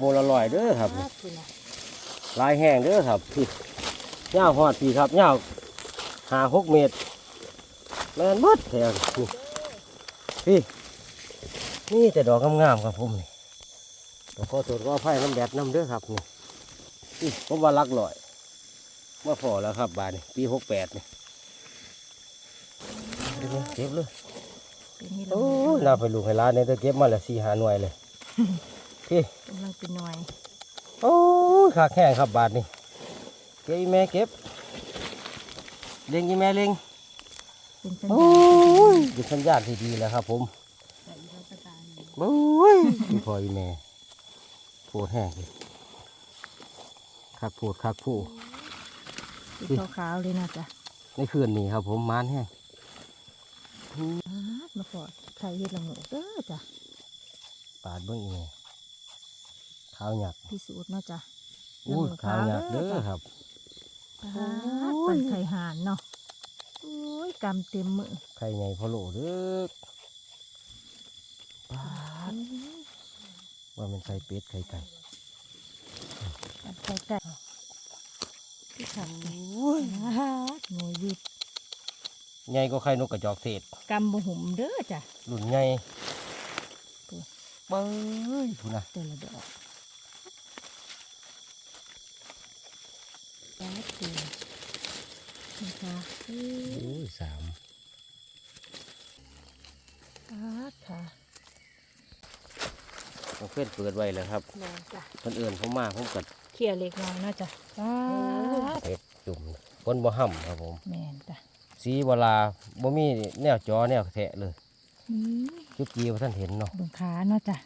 โมละลอยเด้อครับครับคุณน่ะลายแห้งเด้อครับพี่ยาวหอดปีครับยาวห้าหกเมตรแมนเบิดแถวนี่พี่นี่แต่ดอกงามๆครับผมนี่ดอกข้อตรวจว่าไผ่น้ำแดดน้ำเด้อครับนี่นี่ผมว่ารักลอยเมื่อพอแล้วครับบานนี่ปีหกแปดนี่เดี๋ยวเก็บเลยเป็นนี่โอ้ลยน่าไปลูกให้ร้านเนี่ยเก็บมาแล้วสี่หาหน่วยเลย พี่กำลังเป็นหน่วย โอ้ยขาแข้งครับบาทนี่เก็บอีแม่เก็บเล็งอีแม่เล็งเป็นสัญโอ้ญาณยเป็นสัญญาณที่ดีแล้วครับ ผมใส่ราชการนี่โอ้ยพี่พออีแม่โพดแห้งเลยคักโพดคักผู้สีขาวๆเลยนะจ๊ะในคืนนี้ครับผมมานแห้งอ่ามาฟอดไข่เห็ดละโงูเด้อจ้ะปาดเบิ้งอีแม่ ขาวหยักพิสูจน์เนาะจ้ะอู้ยขาวหยักเด้อครับปาดเป็นไข่ห่านเนาะโอ้ยกำเต็มมือไข่ใหญ่พอโหลเด้อปาดว่ามันไข่เป็ดไข่ไก่ปัดไข่ไก่ที่ขังโอ้ยหน่วยวิดใหญ่ก็ไข่นกกระจอกเทศกำบ่หุ่มเด้อจ้ะรุ่นใหญ่โอ้ยเบ้ยพูนะแต่ละดอก ปาดเต็มนะคะเอ้ยโอ้ยสามปาดค่ะต้องเพื่อนเปิดไว้แล้วครับแม่นจ้ะคนอื่นผมมาผมกัดเขี่ยเล็กน้อยเนาะจ้ะปาดเห็ดจุ่มคนบ่ห่ำครับผม แม่นจ้ะสีเวลาบ่มีแนวจอแนวแทะเลยนี่จุดจีว่าท่านเห็นเนาะเบิ่งขาเนาะจ้ะ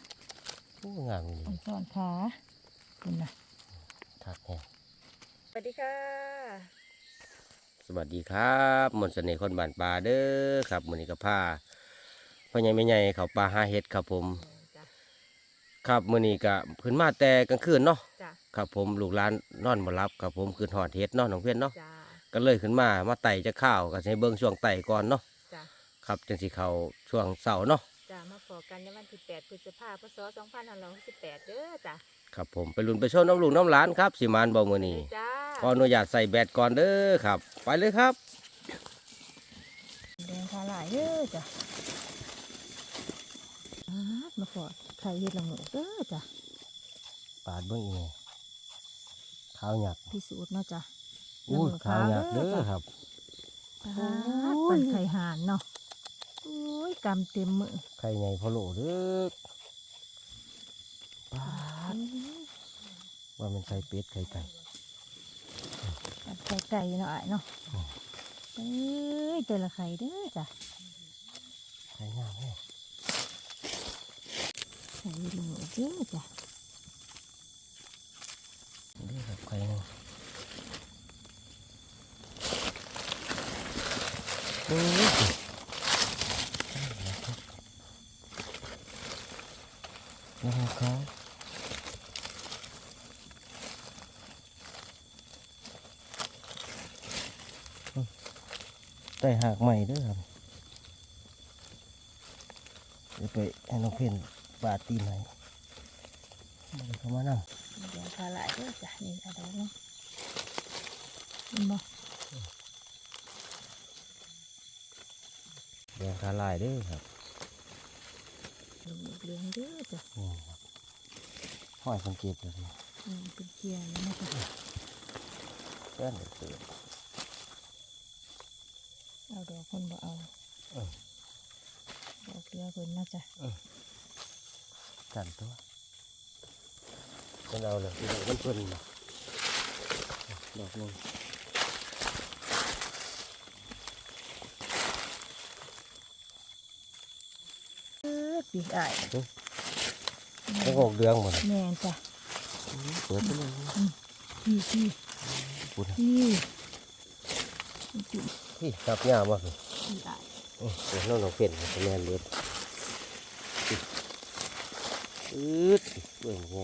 โอ้งามนี่อ่อนซ่อนขาคุณนะทักแห้งส วัสดีค่ะ สวัสดีครับมนต์เสน่ห์คนบ้านป่าเด้อครับมื้อนี้ก็พาพ่อใหญ่แม่ใหญ่เขาป่าหาเห็ดครับผมจ้ะครับมื้อนี้ก็ขึ้นมาแต่กลางคืนเนาะจ้ะครับผมลูกหลานนอนบ่หลับครับผมขึ้นหอดเห็ดเนาะน้องเพื่อนเนาะจ้ะก็เลยขึ้นมามาไต่จะข้าวก็ให้เบิ่งช่วงไต่ก่อนเนาะจ้ะครับจังสิเข้าช่วงเสาร์เนาะจ้ะมาพอกันในวันที่8พฤษภาคมพศ2568เด้อจ้ะ ครับผมไปลุ้นไปชมน้ำลูกน้ำหลานครับสิมานบ่มื้อนี้จ้าขออนุญาตใส่แบตก่อนเด้อครับ ไปเลยครับแดงขาหลายเด้อจ้ะปาดมาฟอดไข่เห็ดละโงูเด้อจ้ะปาดเบิ่งอีแม่ขาวหยักพิสูจน์เนาะจ้ะอู้ยน้ำหมูขาวหยักขาวเด้เด้ออครับปาดเป็นไข่ห่านเนาะโอ้ยกำเต็มมือไข่ใหญ่พอโหลเด้อปาด ว่ามันไข่เป็ดไข่ไก่ปัดไข่ไก่เนาะอ้ายเนาะเอ้ยแต่ละไข่เด้อจ้ะไข่งามแม่ไข่เห็ดละโงูเด้อจ้ะเด้อครับไข่หนึงโอ้ยนะครับ ได้ หากใหม่เด้วยครับเดี๋ยวไปให้น้องเพียนบาดตีนให้เดี๋ยวเขามานั่งเดี๋ยวขาหลายเด้อจ้ะนี่อะไรเนาะเห็นบ่แดงขาลายเด้วยครับเหลืองเหลืองเด้อจ้ะนี่ครับห้อยสังเกตเลยอืมเป็นเกียร์เลยนะจ้ะแก้นเดือด เตือนเอาดอกคนบ่เอาเออดอกเรือเพิ่นนะจ้ะกันตัวเป็นเอาเลยที่มันเพิ่นมาดอกหนึงเออปีกอ้ายแล้วก็ออกเดืองหมดแม่นจ้ะเปิดไปเลยพี่พี่พูดนะ พี่จุ่มพี่จับยามากเลยปีกอ้ายเออเดี๋ยวน้องน้องเพียนจะแม่นเลือดอืดเบิ่งไง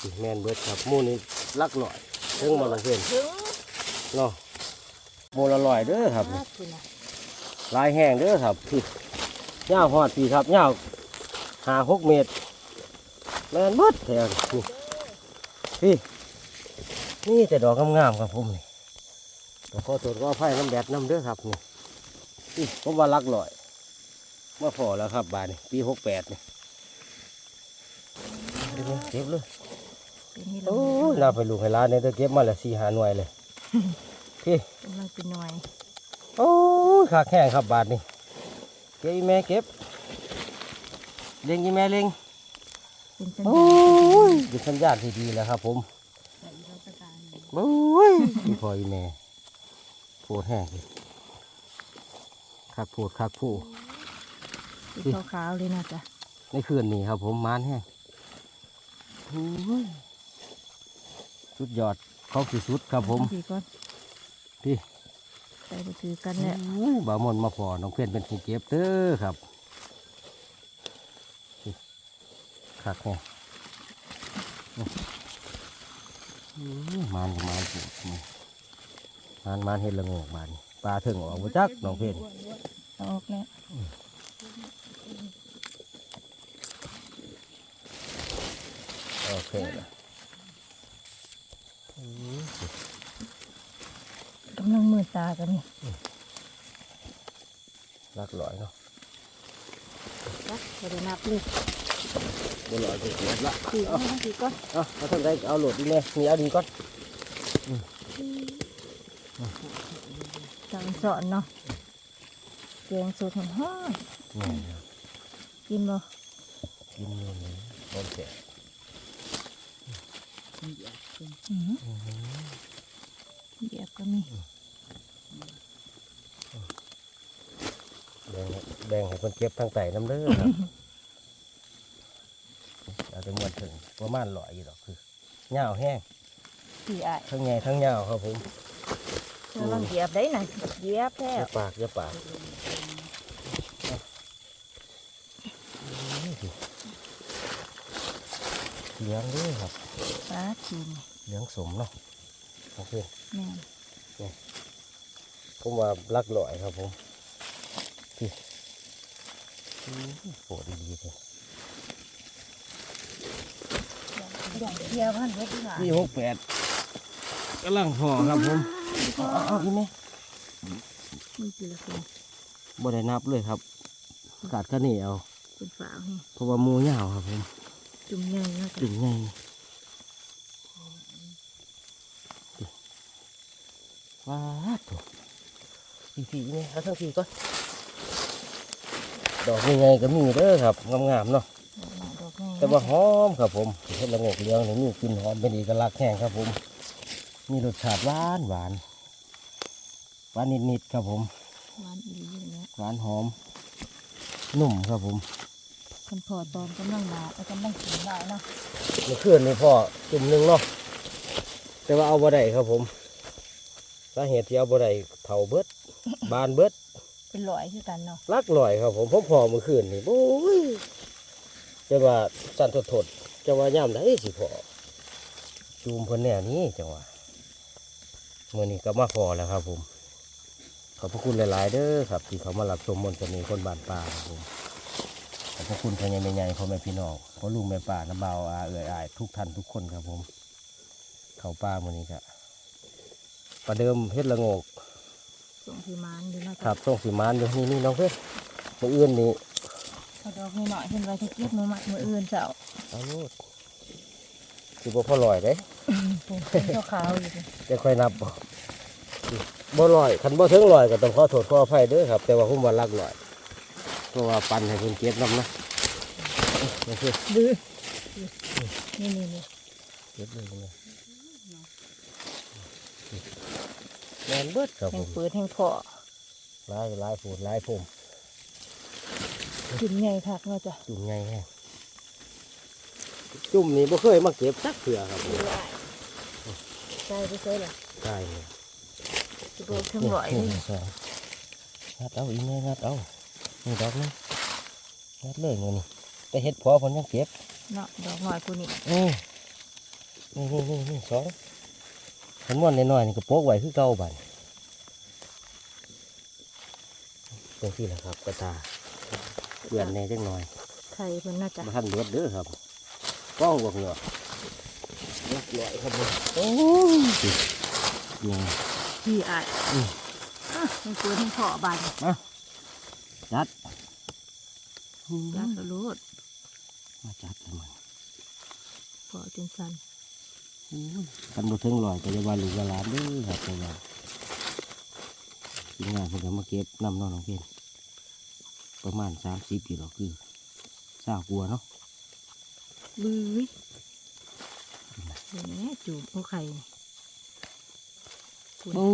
สิแม่นเบิดครับหมูนี่ลักหน่อยถึงมาลองเพียนถึงเนาะโมละลอยเด้อครับครับคุณน่ะลายแห้งเด้อครับพี่ยาวหอดปีครับยาวห้าหกเมตรแม่นหมดแถวนี่พี่นี่แต่ดอกงามๆครับผมนี่ แต่ขอตรวจว่าไผ่น้ำแดดน้ำเด้อครับนี่นี่ผมว่ารักลอยมาพอแล้วครับบานนี่ปีหกแปดนี่เดี๋ยวๆเก็บเลยเป็นนี่โอ้ละยน่าไปลูกให้ร้านเนี่ยเด้อเก็บมาและสี่หาหน่วยเลยพี่กำลังเป็นหน่วยโอ้ยขาแข้งครับบาทนี่เก็บอีแม่เก็บเล็งอีแม่เล็งเป็นสัญโอ้ญาณยเป็นสัญญาณที่ดีแล้วครับ ผมโอ้ยพี่พ่ออีแม่ โพดแห้งเลยคักโพดคักผู้ที่ขาวๆเลยนะจ๊ะในคืนนี้ครับ ผมมานแห้งโอ้ยสุดยอดเขาคือสุดครับผมพี่ก่อนพี่ไปไปถือกันแหละโอ้ยบ่าวมนมาพอน้องเพื่อนเป็นผู้เก็บเด้อครับนี่คักแห้งอื้อมานกับมานปวดมือ มานมานเห็ดละโงกบานนี่ปลาถึงออกมาจักน้องเพื่อนเอาออกแล้วโอเคอืมกำลังมือตากันนี่รักลอยเนาะจักบ่ได้นับเลยบนลอยจะเสียละถือเอาถือก่อนเอาเอาทำได้เอาโหลดดีไหมมีเอาดีก่อน จังสอนเนาะแกงสดหอมนี่ๆกินบ่กินอยู่นี่บนเสียอือเบียบก็มีแบ่งแบ่งให้คนเก็บทางไต่น้ำเด้อครับเอาจะมวนถึงประมาณลอยอยู่ดอกคือเหงาแห้งพี่อ้ายทั้งใหญ่ทั้งเหงาครับผม เธอลองเหยียบได้น่ะเหยียบแท้อย่าปากอย่าปากเหลืองเด้วยครับปลากินเหลืองสมเนาะโอเคแม่นผมว่าลักลอยครับผมพี่อื้อโปรดดีๆเลยอย่างเดียวพันเฮ็ดดีกว่าพี่หกแปด กำลังพอครับผมเอาเอาเอาอีกไหมมีกี่ละคนบ่ได้นับเลยครับขาดแค่นี้เอาเป็นฝาให้เพราะว่าหมูยาวครับผมจุ่มใหญ่เนาะถึงไงว้าถูกพี่พี่นี่เอาทั้งทีก่อนดอกยังไงก็มีเด้อครับงามๆเนาะดอกใหญ่แต่ว่าหอมครับผมเห็ดละโงกเหลี้ยงนี่มีกลิ่นหอมเป็นเอกลักษณ์แห้งครับผม มีรสชาติหวานหวานหวานนิดๆครับผมหวานอีหลีอยู่เนี่ยหวานหอม นุ่มครับผมคันพอตอนกำลังมาแล้วกำลังกินได้เนาะเมื่อคืนนี่พ่อจุ่มหนึ่งเนาะแต่ว่าเอาบ่ได้ครับผมสาเหตุที่เอาบ่ได้เผาเบิด บานเบิดเป็นลอยคือกันเนาะลักลอยครับผมผมพอเมื่อคืนนี่โอ้ยจะว่าสั่นทดๆจะว่าย่ำได้สิพอจูมเพิ่นแน่นี้จังหวะเมื่อนี้ก็มาพอแล้วครับผม ขอบพระคุณหลาย ๆ เด้อครับ ที่เขามารับชมมนต์เสน่ห์คนบ้านป่าครับผมขอบพระคุณพ่อใหญ่แม่ใหญ่พ่อแม่พี่น้องพ่อลุงแม่ป่าน้ำเบาอาเอื่อยอายทุกท่านทุกคนครับผม เขาป่ามื่อนี้ครับประเดิมเฮ็ดละโงกส่งพี่มานอยู่เนาะครับส่งสีมานอยู่นี่นี่น้องเพื่อนมืออื่นนี่เอาดอกหน่อยๆเห็นไว้ที่เก็บมือมัดมืออื่นเจ้าเอาโลด สิบ่พอลอยเด้เป็นขาวๆอยู่เลยจะค่อยนับบ่บ่ลอยคันบ่ถึงลอยก็ต้องขอโทษขออภัยเด้อครับ แต่ว่าผมว่าลักลอยเพราะว่าปันให้เพิ่นเก็บนํนะนี่คือดื้อนี่นี่นี่เก็บเลยนี่แม่นเบิดครับแห่ผงมเปิดแห่งเพาะหลายหลายผูดหลายผมกินใหญ่คักเนาะจ้ะจุ่มไงแฮะ จุ่มนี่บ่เคยมาเก็บสักเถื่อครับใช่ไปใช่เหรอใช่เลยจะโดนทั้งร้อยนี่นี่สองงัดเอาอีกแม่งัดเอานี่ดอกนึงงัดเลยเงินนี่แต่เห็ดพอผลยังเก็บเนาะดอกหน่อยกูนี่นี่นี่นี่นี่นี่สองขันม้วนน้อยๆนี่ก็โป๊กไว้คือเก่าบันตรงที่แหละครับกระตาเปื่อนแน่จังหน่อยไข่เพิ่นน่าจะมาทันเบิดเด้อครับ กล้องบวกเหงือรักลอยครับผมโอ้ยนี่พี่อะอืมอะมันตัวที่พ่อบานจัดยักษ์กระโดดมาจัดให้มันพ่อจนสั่นกันบ่ถึงลอยก็จะว่าลูกว่าหลานเด้อครับแต่ว่าทีมงานเพิ่นก็มาเก็บน้ำน้องน้องเพนประมาณสามสิบกิโลคือเศร้ากลัวเนาะ บื้ยเห็นไหมจูบเอาไข่นี่โอ้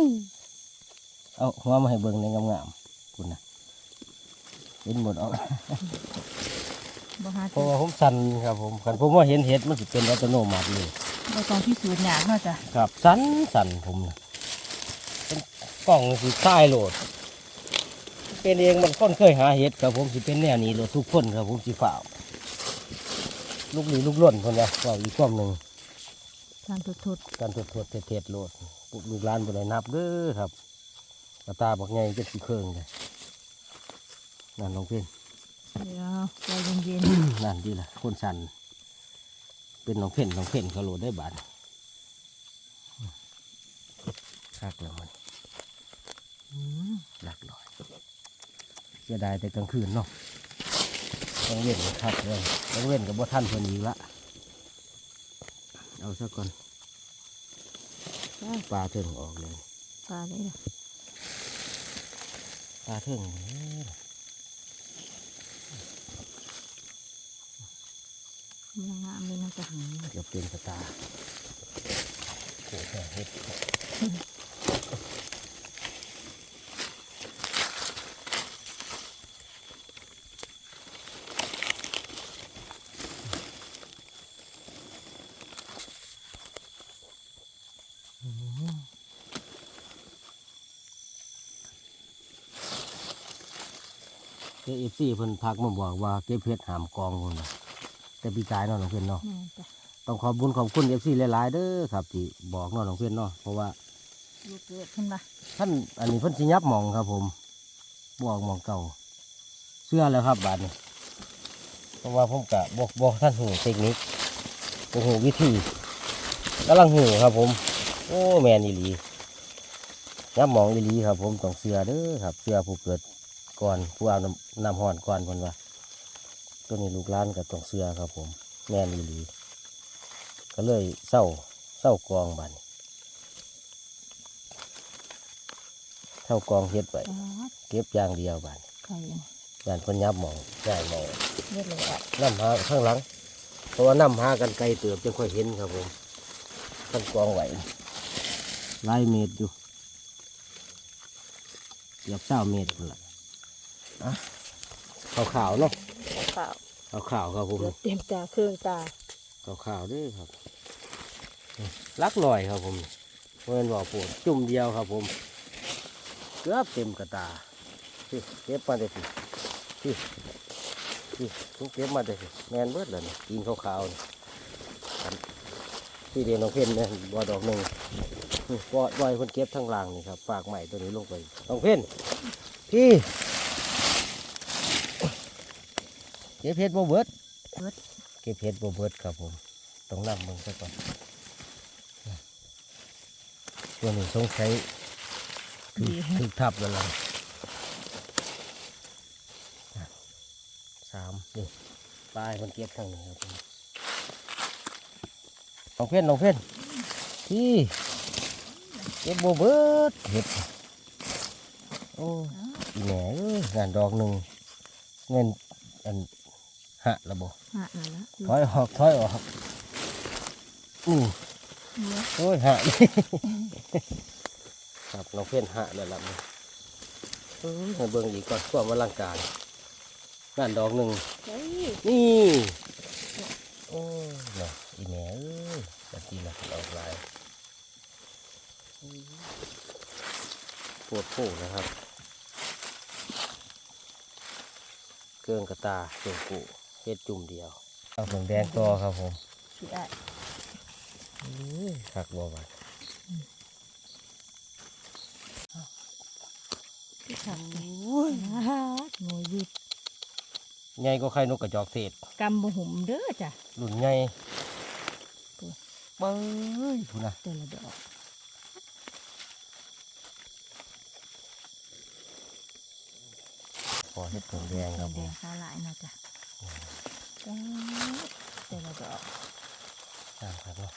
ยเอาหัวมาให้เบิ่งในงามๆคุณนะเห็นหมดออกบ่หาเพราะว่าผมสั่นครับผมคันผมว่าเห็นเห็ดมันสิเป็นอัตโนมัติเลยบ่ต้องพิสูจน์ยากเนาะจ้ะครับสั่นสั่นผมนะเป็นกล้องสิใต้โหลด เป็นเองมันค่อนเคยหาเห็ดครับผมสิเป็นแนวนี้โหลดทุกคนครับผมสิฝ่าว ลูกหลีลูกล่นคนละว่าอีกความหนึ่งทางทดการตรวจตรวจเทศๆโหลดปุ๊บลูกหลานบนไหนนับเด้อครับกระตาบอกไงจะสีเครื่องเลยนั่นน้องเพื่อนๆเดี๋ยวใจเย็นนั่นดีละคนสั่นเป็นน้องเพ่นน้องเพ่นเขาโหลดได้บาทคักแล้วมันอืมหลักลอยเสียดายแต่กลางคืนเนาะ ต้องเว้นคักเลยต้องเว้นกับบ่ท่านเพิ่นอีกละเอาซะก่อนๆจ้าปลาเถิงออกเลยปลาเลยล่ะปลาเถิงนี่มันงามเลยนะจ๊ะเกือบเต็มสตาร์โอ้โห ซีเพิ่นทักมาบอกว่าเก็บเพชรหามกองคนน่ะแต่ปีกายเนาะน้องเพื่อนเนาะแม่นจ้ะต้องขอบคุญขอบคุณเอฟซีหลายๆเด้อครับที่บอกเน้องน้องเพื่อนเนาะเพราะว่าลูกเกิดขึ้นมาท่านอันนี้เพิ่นสิยับหมองครับ ผมบอกหมองเก่าเสื้อแล้วครับบาดนี้เพราะว่าผมกะบอกบอกท่านหูเทคนิคบอกหูวิธีกำลังหูครับ ผม โอ้แมนอีหลียับหมองอีหลีครับ ผมต้องเสื้อเด้อครับเสื้อผู้เกิด ก่อนผู้เอาน้ำน้ำห่อนก่อนคนว่าตัวนี้ลูกหล้านกับต้องเสื้อครับผม แมนอีหลีก็เลยเศร้าเศร้ากองบาดนี้เท่ากองเฮ็ดไปปลาเก็บอย่างเดียวบาดไข่นี่บานคนยับหมองใหญ่หมองเลือดเลยอะน้ำหาข้างหลัง เพราะว่าน้ำหากันไกลเติบจึงค่อยเห็นครับผมกันกองไหวหลายเมตรอยู่เกือบเศร้าเมตรพุ่นละ อะขาวๆเนาะเปล่าขาวๆครับผมเลือดเต็มตาเครื่องตาขาวๆเด้วยครับลักลอยครับผมเพื่อนบอกปวดจุ่มเดียวครับผมเกือบเต็มกระตาพี่เก็บมาได้พี่พี่พี่ทุกเก็บมาได้พี่แมนเบิดเลยนี่กินขาวๆนี่อันที่เรียนน้องเพ่นเนี่ยบ่อดอกหนึ่งนี่บ่อบ่อยคนเก็บทั้งรางนี่ครับฝากใหม่ตัวนี้ลงไปน้องเพ่นพี่ เก็บเพชรบ่เบิดเบิด เก็บเพชรบ่เบิดครับผมต้องนำมึงซะก่อนตัวนี้สงสัยถูกถูกทับแล้วล่ะสามนี่ปลายมันเก็บทางนี้ครับผมน้องเพ่นน้องเพ่นพี่เก็บบ่เบิดเห็ดโอ้อีแหน่เอ้ยงานดอกหนึ่งเงินอัน หะระบบหะนั่นละถอยออกถอยออกนี่เนื้อโอ้ยหะครับน้องเพื่อนหะเลยล่ะมันเอ้ยให้เบิ่งอีกก่อนความอลังการงานดอกหนึ่งเฮ้ยนี่โอ้ยเนาะอีแม่เอ้ยแบบนี้นะออกลายปวดโผนะครับ เกินกระตาเกินกู เฮ็ดจุ่มเดียวเอาผงแดงต่อครับผมพี่อะคักบ่บัดพี่ขันโอ้ยนะฮะหนูหยิบใหญ่ก็ไข่นกกระจอกเทศกำบ่หุ่มเด้อจ้ะรุ่นใหญ่โอ้ยเบ้ยคุณนะแต่ละดอกพอเห็ดผงแดงครับผแดมงขาหลายเนาะจ้ะ จ้าแต่ละดอกตามครับเนาะ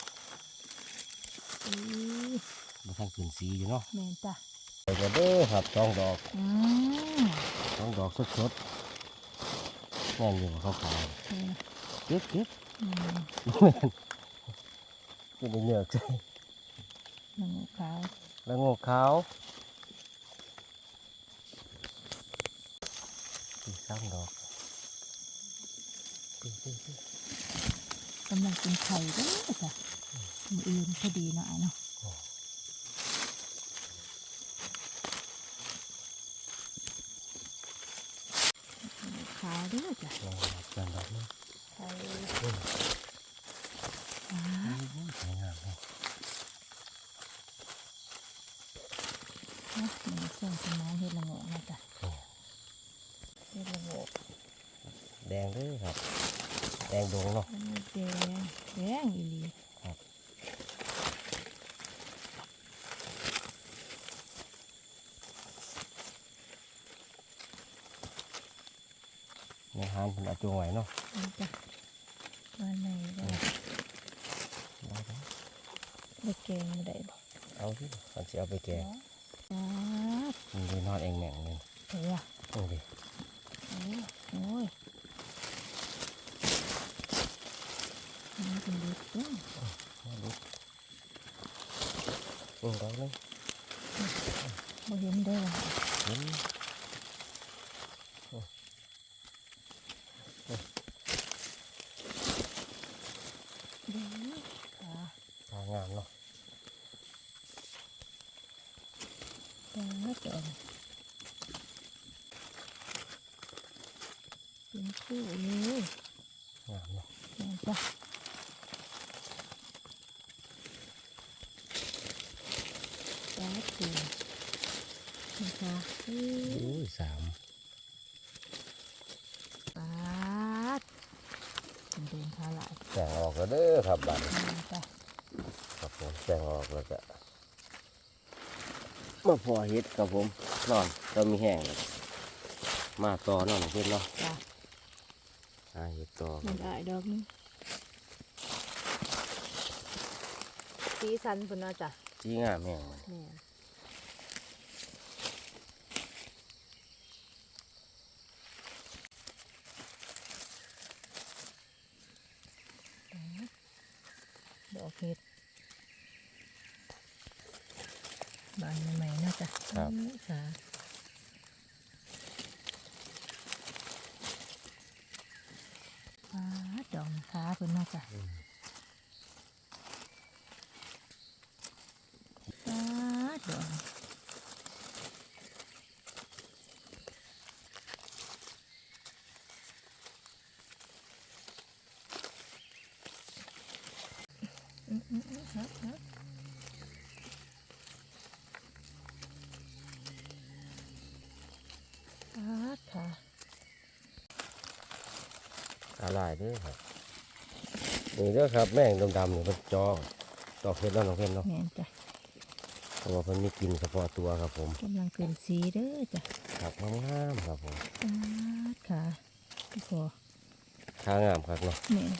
อื้อมันทั้งขึ้นสีอยู่เนาะแม่นจ้ะไปกันเด้อครับสองดอกอืมสองดอกสดๆแน่นอยู่เขาขาวเออเก็บเก็บอืมเป็นเหยือกใช่น้ำมูกขาวแล้วงอกขาวอีกสามดอกปิ๊งปิ๊งปิ๊ง กำลังกินไข่เด้อจ้ะมืออื่นพอดีเนาะไอ้เนาะน้ำมูกขาวเด้อจ้ะลองจันดอกนี้ไข่โอ้ยอ่าสวยงามเลยเนาะมันส่งสมานเฮ็ดละโงกนะจ้ะเฮ็ดละโงก แดงเด้อครับ แดงดงเนาะมันแดงแดงอีหลีครับในฮานเป็นอาจงไหวเนาะนี่จ้ะบ้านไหนได้ได้เด้อได้แกงมาได้บ่เอาที่มันจะเอาไปแกงอ่ามันเลยนอนเองแม่งเลยเฮ้ยโอ้ดิโอ้ยโอ้ยมันเป็นเด็กเด้อ มาดูอืมดอกนึง บ่เห็นได้อว่ะ เห็น เด้อขา ทางงามเนาะ ตาจอมเป็นคู่เลยงามเนาะแม่นจ้ะตาจูนะคะอืออุ้ยสามปาดเป็นเดินขาหลายแสงออกแล้วเด้อครับบัดนี่จ้ะครับผมแสงออกแล้วก็ มาพอเฮ็ดครับผมนอนเรามีแห้งแล้วมาต่อนอนเพื่อนเนาะจ้ะหาเฮ็ดต่อมันได้ดอกนึงสีสันพุ่นเนาะจ้ะจีงามแห้งมันแม่นดอกเห็ด บานใหม่ๆเนาะจ้ะอืมค่ะฟ้าดอกฟ้าเพิ่นเนาะจ้ะฟ้าดอกอืมอืมอืมครับครับฟ้าค่ะ อะไรเด้อครับนี่เด้อครับแม่งดำๆนี่มันจอกดอกเห็ดแล้วน้องเพ็ญเนาะแม่นจ้ะเพราะว่ามันมีกลินเฉพาะตัวครับผมกำลังเป็นสีเด้อจ้ะครับงามๆครับผมฟ้าค่ะพี่พอข้างามครับเนาะแม่น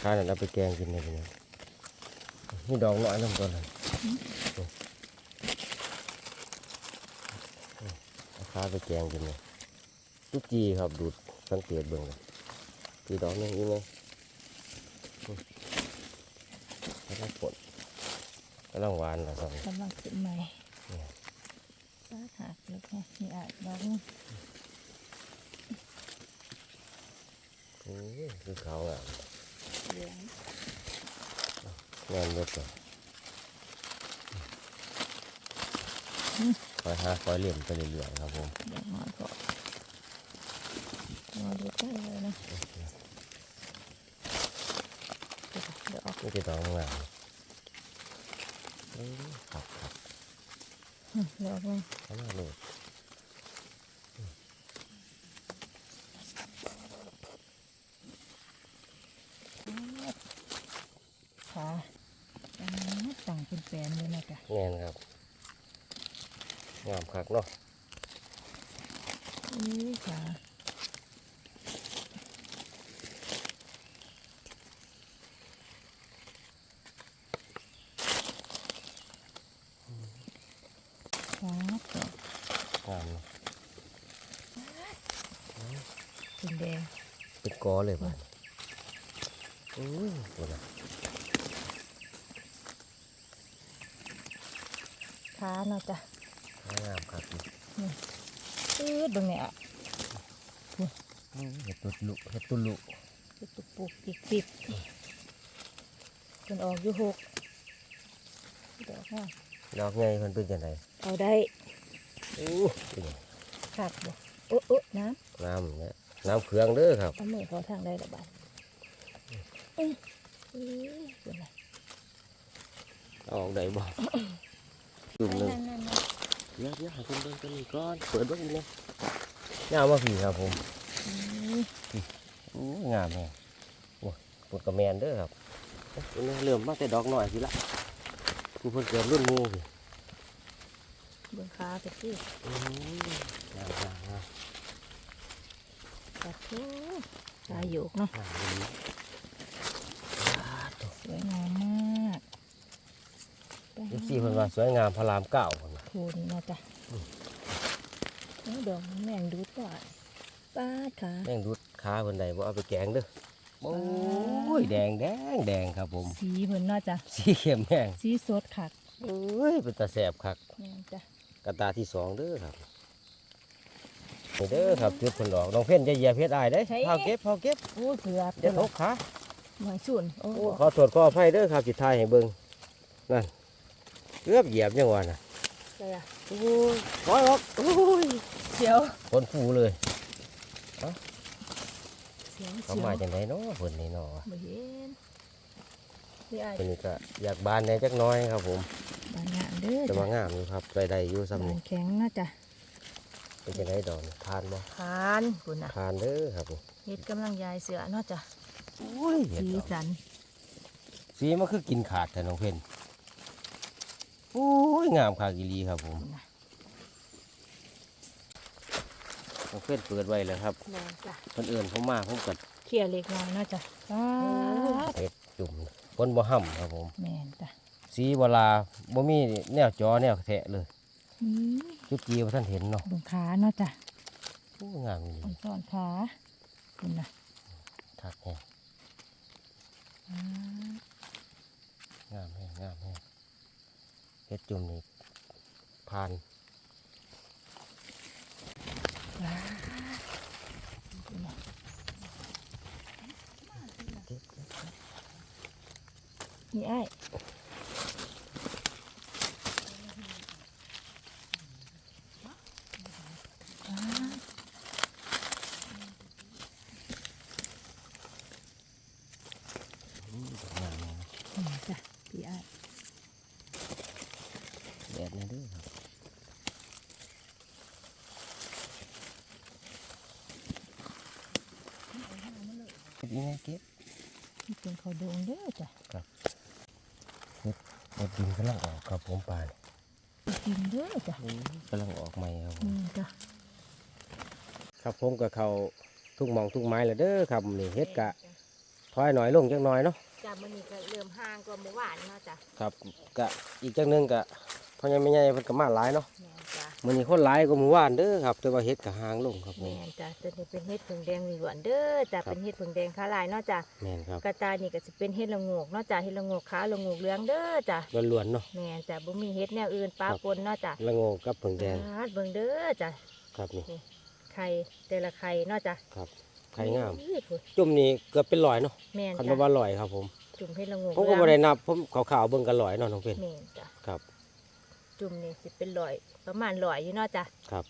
ข้าเนี่ยเราไปแกงกินเลยพี่น้องนี่ดอกน้อยน้ำต้นเลยเอาข้าไปแกงกินเลยตุ๊กจีครับดูดสังเกตเบิ่งเลย ทีดอกนึงอีกไหมกำลังปนกำลังหวานนะครับกำลังขึ้นใหม่เนี่ยฟ้าหักแล้วค่ะนี่อะดอกนึงโอ้ยคือเขาอะเหลืองงานเบิดเลยคอยหาคอยเลี่ยมไปเรื่อยๆครับผมดอกน้อยก็มาดูใกล้เลยนะ นี่ติดต่อกงามขับขับดอกมันเขามาโหลดขาต่างเป็นแฟนเลยนะจ๊ะแน่นครับ งามคักเนาะ ขาต่องามเนาะเป็นแดงเป็นกอเลยบ้านอุ้ยตัวน่ะขาเนาะจ้ะงามคักนี่อืดตรงเนี้ยเห็ดตุลุเห็ดตุลุคือตุกปุกติกติกจนออกอยู่หกดอกงามดอกใหญ่มันเป็นจังได เอาได้อู้เป็นไงขาดบ่โอ้โอ้น้น้ำเนี่ยน้ำเครื่องเด้อครับำเอามือเขาทางได้ละบาดอื้ออื้อเป็นไรเอาออกได้บ่จุ่มหนึ่งนั่นนั่นนั่นเดี๋ยวเดี๋ยวให้คุณเบิ่งตัวนี้ก่อนเปิดเบิ่งอีกเลยงามมาผีครับผมอื้ออู้งามแฮงโอ้ยปวดกระแมนเด้อครับเอ้ยเริ่มมาแต่ดอกน้อยสิละกูเพิ่นเกิดรุ่นหมูสิ เบิ่งขาไปสิอืมงามงามงามตัดโอ้ตายโยกเนาะงามดีอ่าตัวสวยงามมากเอฟซีเพิ่นว่าสวยงามพระรามเก้าพุ่นน่ะโคนนะจ๊ะอืมโอ้ดอกแมงดูดก่อนป้าดขาแม่งรุดขาเพิ่นได้บ่เอาไปแกงเด้อโอ้ยแดงแดงแดงครับผม สีเพิ่นเนาะจ้ะสีเข้มแห้งสีสดคักเอ้ยเป็นตาแสบคักแม่นจ้ะ กระตาที่สองเด้อครับนี่เด้อครับจุดผลดอกน้องเพ่นจะเหยียบเพชรอายได้พาเก็บพาเก็บโอ้เกือบเดี๋ยวตกขาหน่อยส่วนโอ้โอ้ขอตรวจขออภัยเด้อครับจิตทายให้เบิ่งนั่นเกือบเหยียบยังวะน่ะอะไรอะโอ้ยถอยออกโอ้ยเสียวคนฟูเลยเสียวเขาเสียวมาจังไดเนาะเพิ่นนี่เนาะบ่เห็นนี่ไอ้เพิ่นนี่ก็อยากบานแหน่จักหน้อยครับผม บานงานเด้อแต่จ้ะว่างามอยู่ครับได้ได้อยู่ซ้ำบานี่นแข็งนะจ้ะเป็นจังไดดอกนี่ทานบ่ทานคุณน่ะทานเด้อครับผมเฮ็ดกำลังยายเสือเนาะจ้ะโอ้ยเห็ดสีดอกสันสีมันคือกินขาดแต่น้องเพ่นโอ้ยงามคากิลีครับผมคุณน่ะน้องเพ่นเปิดไว้แล้วครับแม่นจ้ะคนอื่นผมมาผมกัดเคลียร์เล็กน้อยเนาะจ้ะป้าดเห็ดจุ่มบนบ่ห่ำครับผม แม่นจ้ะ สีเวลาบ่มีแนวจอแนวแทะเลยอืมจุดจีว่าท่านเห็นเนาะเบิ่งขาเนาะจ้ะโอ้งามดีอ่อนซ่อนขาคุณน่ะคักแฮงอ่างามแฮงงามแฮงเห็ดจุ่มนี่ผ่านคุณน่ะนี่ไอ้ายอืมงามแฮง นี่จ้ะพี่ไอ้าย แดดนี่เด้อครับ เก็บยังไงเก็บนี่เป็นเขาดงเด้อจ้ะรถดินกำลังออกครับผมป่านกินเด้อจ้ะกำลังออกใหม่ครับผมนี่จ้ะครับผมกับเขาทุกหมองทุกไม้แล้วเด้อครับนี่เฮ็ดกะถอยหน่อยลงจักหน่อยเนาะจ้ะมื้อนี้ก็เริ่มห่างกว่าเมื่อวานเนาะจ้ะครับกะอีกจักหนึงกะพ่อใหญ่แม่ใหญ่เพิ่นก็มาหลายเนาะแม่นจ้ะมื้อนี้คนหลายกว่าเมื่อวานเด้อครับ แต่ว่าเฮ็ดก็ห่างลงครับผแม่มนจ้ะตัวนี้เป็นเห็ดผึ่งแดงหวานๆเด้อจ้ะครับ เป็นเห็ดผึ่งแดงขาลายเนาะจ้ะแม่นครับกระตายนี่ก็สิเป็นเห็ดละโงกเนาะจ้ะเห็ดละโงกขาวละโงกเหลืองเด้อจ้ะล้วนๆเนาะ แม่นจ้ะบ่มีเห็ดแนวอื่นปลาครับ ปนเนาะจ้ะละโงกกับผึ่งแดงปาดเบิ่งเด้อจ้ะครับนี่ไข่แต่ละไข่เนาะจ้ะครับไข่งาม อุ้ยพุ่นจุ่มนี่เกือบเป็นร้อยเนาะแม่นคันจ้ะบ่ว่าร้อยครับผม จุ่มเห็ดละโงกผมก็บ่ได้นับผมขาวๆเบิ่งกันร้อยเนาะน้องเพิ่นแม่นจ้ะครับ จุ่มนี่สิเป็นร้อยประมาณร้อยอยู่เนาะจ้ะครับ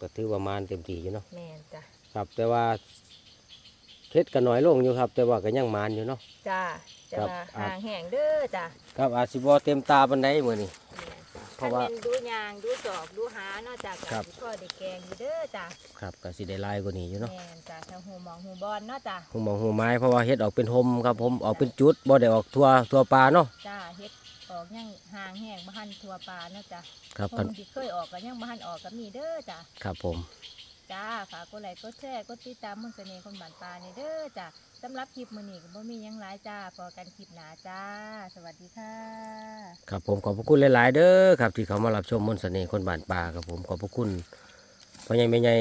ก็ถือว่ามาเต็มที่อยู่เนาะแม่นจ้ะครับแต่ว่าเฮ็ดก็น้อยลงอยู่ครับ แต่ว่าก็ยังมานอยู่เนาะ จ้ะแต่ครับว่าอ่าห่างแห้งเด้อจ้ะครับอาจสิบ่เต็มตาปานใดมื้อนี้แม่นจ้ะเพราะว่าคันแม่นดูยางดูจอบดูหาเนาะจ้ะครับก็พ่อได้แกงอยู่เด้อจ้ะครับก็สิได้หลายกว่านี้อยู่เนาะแม่นจ้ะถ้าหูหมองหูบอลเนาะจ้ะหูหมองหูไม้เพราะว่าเฮ็ดออกเป็นโฮมครับผมออกเป็นจุดบ่ได้ออกทั่วทั่วปลาเนาะ จ้าเฮ็ด ออกยังห่างแห้งบ่หันทั่วปลาเนาะจ้ะครับคกันนที่เคยออกก็ยังบ่หันออกก็มีเด้อจ้ะครับผมจ้าฝากกดไลค์กดแชร์กดติดตามมนต์เสน่ห์คนบ้านปลานี่เด้อจ้ะสำหรับคลิปมื้อนี้ก็บ่มีหยังหลายจ้าพอกันคลิปหน้าจ้า สวัสดีค่ะ ครับผมขอบพระคุณหลายๆ เด้อครับ ที่เขามารับชมมนต์เสน่ห์คนบ้านป่าครับผมขอบพระคุณพ่อใหญ่แม่ใหญ่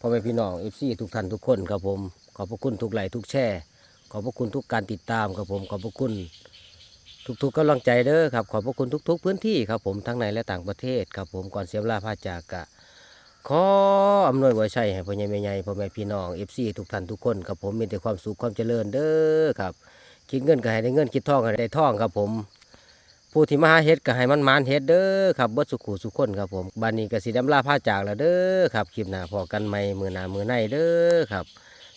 พ่อแม่พี่น้องเอฟซีทุกท่านทุกคนครับผมขอบพระคุณทุกไลค์ทุกแชร์ขอบพระคุณทุกการติดตามครับผมขอบพระคุณ ทุกๆกำลังใจเด้อครับขอบพระคุณทุก ๆ พื้นที่ครับผมทั้งในและต่างประเทศครับผมก่อนเสียมลาพาจากกะขออำนวยไว้ใช้ให้พ่อใหญ่แม่ใหญ่พ่อแม่พี่น้องเอฟซีทุกท่านทุกคนครับผมมีแต่ความสุขความเจริญเด้อครับคิดเงินก็ให้ได้เงินคิดทองก็ให้ได้ทองครับผม ผู้ที่มาหาเฮ็ดก็ให้มันมานเฮ็ดเด้อครับเบิดสุขุสุขคนครับผมบัดนี้ก็สิดำลาพาจากแล้วเด้อครับคลิปหน้าพอกันใหม่มือหน้ามือในเด้อครับ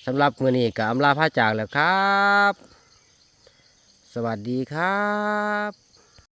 สำหรับมื้อนี้ก็อำลาพาจากแล้วครับ สวัสดีครับ